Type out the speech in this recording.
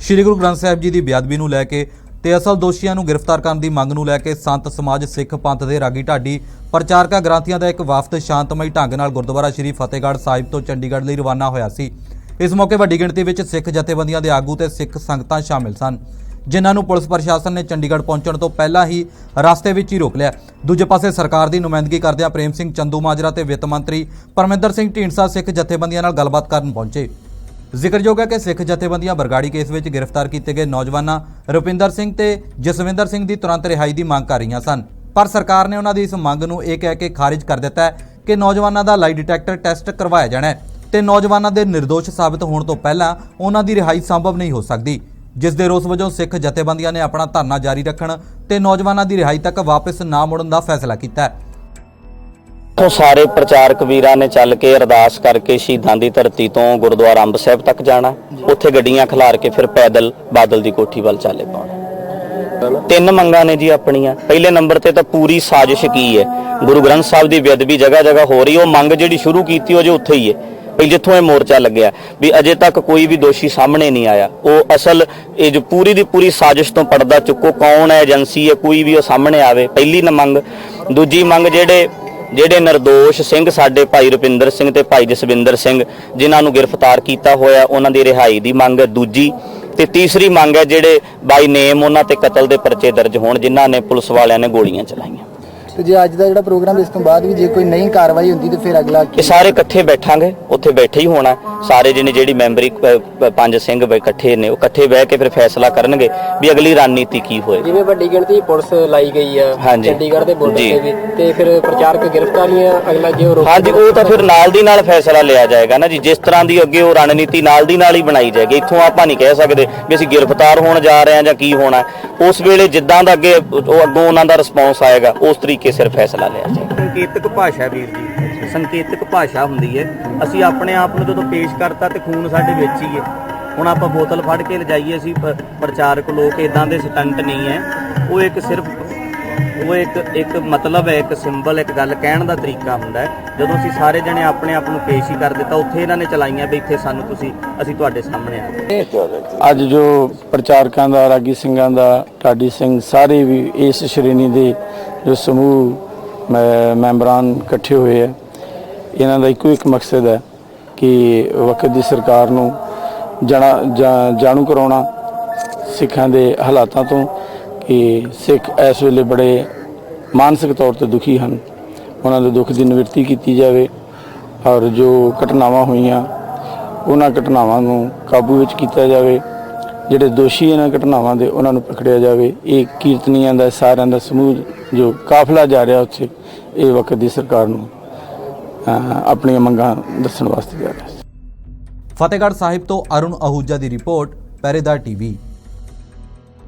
ਸ੍ਰੀ ਗੁਰੂ ਗ੍ਰੰਥ ਸਾਹਿਬ ਜੀ ਦੀ ਬੇਅਦਬੀ ਨੂੰ ਲੈ ਕੇ ਤੇ ਅਸਲ ਦੋਸ਼ੀਆਂ ਨੂੰ ਗ੍ਰਿਫਤਾਰ ਕਰਨ ਦੀ ਮੰਗ ਨੂੰ ਲੈ ਕੇ ਸੰਤ ਸਮਾਜ ਸਿੱਖ ਪੰਥ ਦੇ ਰਾਗੀ ਢਾਡੀ, ਪ੍ਰਚਾਰਕਾ ਗ੍ਰੰਥੀਆਂ ਦਾ ਇੱਕ ਵਫਦ ਸ਼ਾਂਤਮਈ ਢੰਗ ਨਾਲ ਗੁਰਦੁਆਰਾ ਸ੍ਰੀ ਫਤਿਹਗੜ੍ਹ ਸਾਹਿਬ ਤੋਂ ਚੰਡੀਗੜ੍ਹ ਲਈ ਰਵਾਨਾ ਹੋਇਆ ਸੀ। ਇਸ ਮੌਕੇ ਵੱਡੀ ਗਿਣਤੀ ਵਿੱਚ ਸਿੱਖ ਜਥੇਬੰਦੀਆਂ ਦੇ ਆਗੂ ਤੇ ਸਿੱਖ ਸੰਗਤਾਂ ਸ਼ਾਮਿਲ ਸਨ, ਜਿਨ੍ਹਾਂ ਨੂੰ ਪੁਲਿਸ ਪ੍ਰਸ਼ਾਸਨ ਨੇ ਚੰਡੀਗੜ੍ਹ ਪਹੁੰਚਣ ਤੋਂ ਪਹਿਲਾਂ ਹੀ ਰਸਤੇ ਵਿੱਚ ਹੀ ਰੋਕ ਲਿਆ। ਦੂਜੇ ਪਾਸੇ ਸਰਕਾਰ ਦੀ ਨੁਮਾਇੰਦਗੀ ਕਰਦਿਆਂ ਪ੍ਰੇਮ ਸਿੰਘ ਚੰਦੂ ਮਾਜਰਾ ਤੇ ਵਿੱਤ ਮੰਤਰੀ ਪਰਮਿੰਦਰ ਸਿੰਘ ਢੀਂਡਸਾ ਸਿੱਖ ਜਥੇਬੰਦੀਆਂ ਨਾਲ ਗੱਲਬਾਤ ਕਰਨ ਪਹੁੰਚੇ। ਜ਼ਿਕਰਯੋਗ ਹੈ ਕਿ ਸਿੱਖ ਜਥੇਬੰਦੀਆਂ ਬਰਗਾੜੀ ਕੇਸ ਵਿੱਚ ਗ੍ਰਿਫਤਾਰ ਕੀਤੇ ਗਏ ਨੌਜਵਾਨਾਂ ਰੁਪਿੰਦਰ ਸਿੰਘ ਤੇ ਜਸਵਿੰਦਰ ਸਿੰਘ ਦੀ ਤੁਰੰਤ ਰਿਹਾਈ ਦੀ ਮੰਗ ਕਰ ਰਹੀਆਂ ਸਨ। ਪਰ ਸਰਕਾਰ ਨੇ ਉਹਨਾਂ ਦੀ ਇਸ ਮੰਗ ਨੂੰ ਇਹ ਕਹਿ ਕੇ ਖਾਰਿਜ ਕਰ ਦਿੱਤਾ ਹੈ ਕਿ ਨੌਜਵਾਨਾਂ ਦਾ ਲਾਈ ਡਿਟੈਕਟਰ ਟੈਸਟ ਕਰਵਾਇਆ ਜਾਣਾ ਹੈ ਤੇ ਨੌਜਵਾਨਾਂ ਦੇ નિર્ਦੋਸ਼ ਸਾਬਤ ਹੋਣ ਤੋਂ ਪਹਿਲਾਂ ਉਹਨਾਂ ਦੀ ਰਿਹਾਈ ਸੰਭਵ ਨਹੀਂ ਹੋ ਸਕਦੀ। ਜਿਸ ਦੇ ਰੋਸ ਵਜੋਂ ਸਿੱਖ ਜਥੇਬੰਦੀਆਂ ਨੇ ਆਪਣਾ ਧਰਨਾ ਜਾਰੀ ਰੱਖਣ ਤੇ ਨੌਜਵਾਨਾਂ ਦੀ ਰਿਹਾਈ ਤੱਕ ਵਾਪਸ ਨਾ ਮੁੜਨ ਦਾ ਫੈਸਲਾ ਕੀਤਾ ਹੈ। ਤੋਂ ਸਾਰੇ ਪ੍ਰਚਾਰਕ ਵੀਰਾਂ ਨੇ ਚੱਲ ਕੇ ਅਰਦਾਸ ਕਰਕੇ ਸ਼ਹੀਦਾਂ ਦੀ ਧਰਤੀ ਤੋਂ ਗੁਰਦੁਆਰਾ ਅੰਬ ਸਾਹਿਬ ਤੱਕ ਜਾਣਾ। ਉੱਥੇ ਗੱਡੀਆਂ ਖਿਲਾਰ ਕੇ ਫਿਰ ਪੈਦਲ ਬਾਦਲ ਦੀ ਕੋਠੀ ਵੱਲ ਚਾਲੇ ਪਾਉਣਾ। ਤਿੰਨ ਮੰਗਾਂ ਨੇ ਜੀ ਆਪਣੀਆਂ। ਪਹਿਲੇ ਨੰਬਰ ਤੇ ਤਾਂ ਪੂਰੀ ਸਾਜ਼ਿਸ਼ ਕੀ ਹੈ? ਗੁਰੂ ਗ੍ਰੰਥ ਸਾਹਿਬ ਦੀ ਬੇਅਦਬੀ ਜਗ੍ਹਾ ਜਗ੍ਹਾ ਹੋ ਰਹੀ ਉਹ ਮੰਗ ਜਿਹੜੀ ਸ਼ੁਰੂ ਕੀਤੀ ਉਹ ਜੇ ਉੱਥੇ ਹੀ ਹੈ। ਵੀ ਜਿੱਥੋਂ ਇਹ ਮੋਰਚਾ ਲੱਗਿਆ। ਵੀ ਅਜੇ ਤੱਕ ਕੋਈ ਵੀ ਦੋਸ਼ੀ ਸਾਹਮਣੇ ਨਹੀਂ ਆਇਆ। ਉਹ ਅਸਲ ਇਹ ਜੋ ਪੂਰੀ ਦੀ ਪੂਰੀ ਸਾਜ਼ਿਸ਼ ਤੋਂ ਪਰਦਾ ਚੁੱਕੋ ਕੌਣ ਹੈ, ਏਜੰਸੀ ਹੈ, ਕੋਈ ਵੀ ਉਹ ਸਾਹਮਣੇ ਆਵੇ। ਪਹਿਲੀ ਮੰਗ। ਦੂਜੀ ਮੰਗ ਜਿਹੜੇ ਜਿਹੜੇ ਨਿਰਦੋਸ਼ ਸਿੰਘ ਸਾਡੇ ਭਾਈ ਰੁਪਿੰਦਰ ਸਿੰਘ ਤੇ ਭਾਈ ਜਸਵਿੰਦਰ ਸਿੰਘ, ਜਿਨ੍ਹਾਂ ਨੂੰ ਗ੍ਰਿਫਤਾਰ ਕੀਤਾ ਹੋਇਆ, ਉਹਨਾਂ ਦੀ ਰਿਹਾਈ ਦੀ ਮੰਗ ਹੈ। ਦੂਜੀ ਤੇ ਤੀਸਰੀ ਮੰਗ ਹੈ, ਜਿਹੜੇ ਬਾਈ ਨੇਮ ਉਹਨਾਂ ਤੇ ਕਤਲ ਦੇ ਪਰਚੇ ਦਰਜ ਹੋਣ, ਜਿਨ੍ਹਾਂ ਨੇ ਪੁਲਿਸ ਵਾਲਿਆਂ ਨੇ ਗੋਲੀਆਂ ਚਲਾਈਆਂ। ਤੇ ਜੇ ਅੱਜ ਦਾ ਜਿਹੜਾ ਪ੍ਰੋਗਰਾਮ ਇਸ ਤੋਂ ਬਾਅਦ ਵੀ ਜੇ ਕੋਈ ਨਹੀਂ ਕਾਰਵਾਈ ਹੁੰਦੀ ਤੇ ਫਿਰ ਅਗਲਾ ਇਹ ਸਾਰੇ ਇਕੱਠੇ ਬੈਠਾਂਗੇ ਉੱਥੇ ਬੈਠੇ ਹੀ ਹੋਣਾ ਸਾਰੇ ਜਿਹਨੇ ਜਿਹੜੀ ਮੈਂਬਰੀ ਪ- ਪੰਜ ਸਿੰਘ ਬ- ਇਕੱਠੇ ਨੇ ਉਹ ਇਕੱਠੇ ਬਹਿ ਕੇ ਫਿਰ ਫੈਸਲਾ ਕਰਨਗੇ ਵੀ ਅਗਲੀ ਰਣਨੀਤੀ ਕੀ ਹੋਏ ਜਿਵੇਂ ਵੱਡੀ ਗਿਣਤੀ ਪੁਲਿਸ ਲਾਈ ਗਈ ਆ ਹਾਂਜੀ। ਚੰਡੀਗੜ੍ਹ ਦੇ ਬਾਰਡਰ ਜੀ। ਤੇ ਵੀ ਤੇ ਫਿਰ ਪ੍ਰਚਾਰਕ ਗ੍ਰਿਫਤਾਰੀਆਂ ਅਗਲਾ ਜੇ ਉਹ ਰੋਕ ਹਾਂਜੀ ਉਹ ਤਾਂ ਫਿਰ ਨਾਲ ਦੀ ਨਾਲ ਫੈਸਲਾ ਲਿਆ ਜਾਏਗਾ ਨਾ ਜੀ ਜਿਸ ਤਰ੍ਹਾਂ ਦੀ ਅੱਗੇ ਉਹ ਰਣਨੀਤੀ ਨਾਲ ਦੀ ਨਾਲ ਹੀ ਬਣਾਈ ਜਾਏਗੀ ਇੱਥੋਂ ਆਪਾਂ ਨਹੀਂ ਕਹਿ ਸਕਦੇ ਵੀ ਅਸੀਂ ਗ੍ਰਿਫਤਾਰ ਹੋਣ ਜਾ ਰਹੇ ਹਾਂ ਜਾਂ ਕੀ ਹੋਣਾ ਹੈ। ਉਸ ਵੇਲੇ ਜਿੱਦਾਂ ਦਾ ਅੱਗੇ ਉਹ ਅੱਗੋਂ ਉਹਨਾਂ ਦਾ ਰਿਸਪੌਂਸ ਆਏਗਾ ਉਸ ਤਰੀਕੇ ਸਿਰ ਫੈਸਲਾ ਲਿਆ ਜਾਏਗਾ ਸੰਕੇਤਕ ਭਾਸ਼ਾ ਵੀਰ ਜੀ। ਸੰਕੇਤਕ ਭਾਸ਼ਾ ਹੁੰਦੀ ਹੈ। ਅਸੀਂ ਆਪਣੇ ਆਪ ਨੂੰ ਜਦੋਂ ਪੇਸ਼ ਕਰਤਾ ਤੇ ਖੂਨ ਸਾਡੇ ਵਿੱਚ ਹੀ ਹੈ। ਹੁਣ ਆਪਾਂ ਬੋਤਲ ਫੜ ਕੇ ਲਜਾਈਏ ਅਸੀਂ, ਪ- ਪ੍ਰਚਾਰਕ ਲੋਕ ਇਦਾਂ ਦੇ ਸਟੰਟ ਨਹੀਂ ਹੈ। ਉਹ ਇੱਕ ਸਿਰਫ ਉਹ ਇੱਕ ਇੱਕ ਮਤਲਬ ਹੈ, ਇੱਕ ਸਿੰਬਲ ਇੱਕ ਗੱਲ ਕਹਿਣ ਦਾ ਤਰੀਕਾ ਹੁੰਦਾ ਹੈ। ਜਦੋਂ ਅਸੀਂ ਸਾਰੇ ਜਣੇ ਆਪਣੇ ਆਪ ਨੂੰ ਪੇਸ਼ ਹੀ ਕਰ ਦਿੱਤਾ, ਉੱਥੇ ਇਹਨਾਂ ਨੇ ਚਲਾਈਆਂ ਵੀ ਇੱਥੇ ਸਾਨੂੰ ਤੁਸੀਂ, ਅਸੀਂ ਤੁਹਾਡੇ ਸਾਹਮਣੇ ਆ ਗਏ ਅੱਜ ਜੋ ਪ੍ਰਚਾਰਕਾਂ ਦਾ, ਰਾਗੀ ਸਿੰਘਾਂ ਦਾ, ਢਾਡੀ ਸਿੰਘ ਸਾਰੇ ਵੀ ਇਸ ਸ਼੍ਰੇਣੀ ਦੇ ਜੋ ਸਮੂਹ, ਮੈਂ- ਮੈਂਬਰਾਂ ਇਕੱਠੇ ਹੋਏ ਆ, ਇਹਨਾਂ ਦਾ ਇੱਕੋ ਇੱਕ ਮਕਸਦ ਹੈ ਕਿ ਵਕਤ ਦੀ ਸਰਕਾਰ ਨੂੰ ਜਣਾ ਜਾਣੂ ਕਰਾਉਣਾ ਸਿੱਖਾਂ ਦੇ ਹਾਲਾਤਾਂ ਤੋਂ ਕਿ ਸਿੱਖ ਇਸ ਵੇਲੇ ਬੜੇ ਮਾਨਸਿਕ ਤੌਰ ਤੇ ਦੁਖੀ ਹਨ। ਉਹਨਾਂ ਦੇ ਦੁੱਖ ਦੀ ਨਿਵਰਤੀ ਕੀਤੀ ਜਾਵੇ ਔਰ ਜੋ ਘਟਨਾਵਾਂ ਹੋਈਆਂ, ਉਹਨਾਂ ਘਟਨਾਵਾਂ ਨੂੰ ਕਾਬੂ ਵਿੱਚ ਕੀਤਾ ਜਾਵੇ। ਜਿਹੜੇ ਦੋਸ਼ੀ ਇਹਨਾਂ ਘਟਨਾਵਾਂ ਦੇ, ਉਹਨਾਂ ਨੂੰ ਪਕੜਿਆ ਜਾਵੇ। ਇਹ ਕੀਰਤਨੀਆਂ ਦਾ, ਸਾਰਿਆਂ ਦਾ ਸਮੂਹ ਜੋ ਕਾਫਲਾ ਜਾ ਰਿਹਾ ਉੱਥੇ, ਇਹ ਵਕਤ ਦੀ ਸਰਕਾਰ ਨੂੰ ਆਪਣੀਆਂ ਮੰਗਾਂ ਦੱਸਣ ਵਾਸਤੇ ਜਾ ਰਿਹਾ ਫਤਿਹਗੜ੍ਹ ਸਾਹਿਬ ਤੋਂ ਅਰੁਣ ਅਹੂਜਾ ਦੀ ਰਿਪੋਰਟ ਪਹਿਰੇਦਾਰ ਟੀਵੀ।